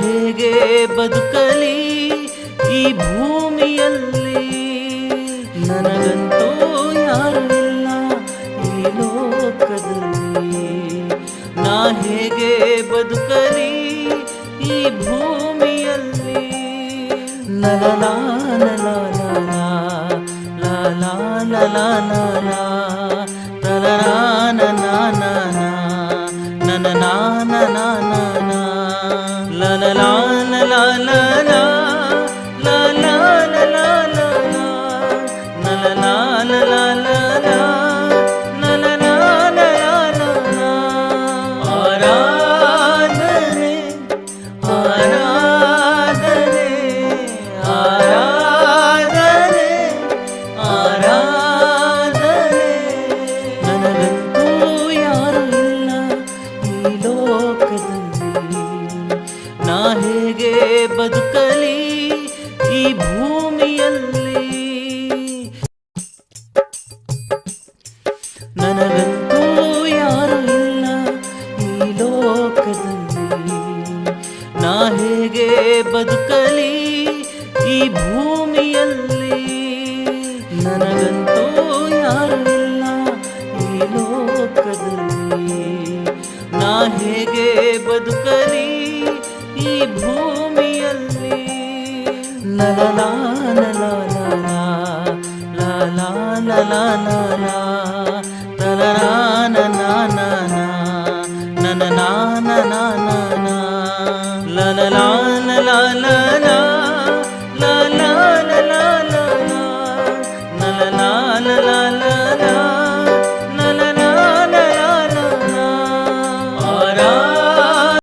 ಹೇಗೆ ಬದುಕಲಿ ಈ ಭೂಮಿಯಲ್ಲಿ ನನಗಂತೂ ಯಾರಿಲ್ಲ ಈ ಲೋಕದಲ್ಲಿ ನಾ ಹೇಗೆ ಬದುಕಲಿ ಈ ಭೂಮಿಯಲ್ಲಿ ನಲಲಾ ನಲಾ ನಲಾ ನಲಾ ನಲಾ ನನ ನಾನ ನನ না ನಾ ಹೇಗೆ ಬದುಕಲಿ ಈ ಭೂಮಿಯಲ್ಲಿ? ನನಗಂತೂ ಯಾರು ಇಲ್ಲ ಈ ಲೋಕದಲ್ಲಿ. ನಾ ಹೇಗೆ ಬದುಕಲಿ ಈ ಭೂಮಿಯಲ್ಲಿ? ನನಗಂತೂ ಯಾರು ಇಲ್ಲ ಈ ಲೋಕದಲ್ಲಿ. ನಾ ಹೇಗೆ ಬದುಕಲಿ ಭೂಮಿಯಲ್ಲಿ ಲಲಲಾ ಲಲಾ ಲಲಾ ಲಲಾ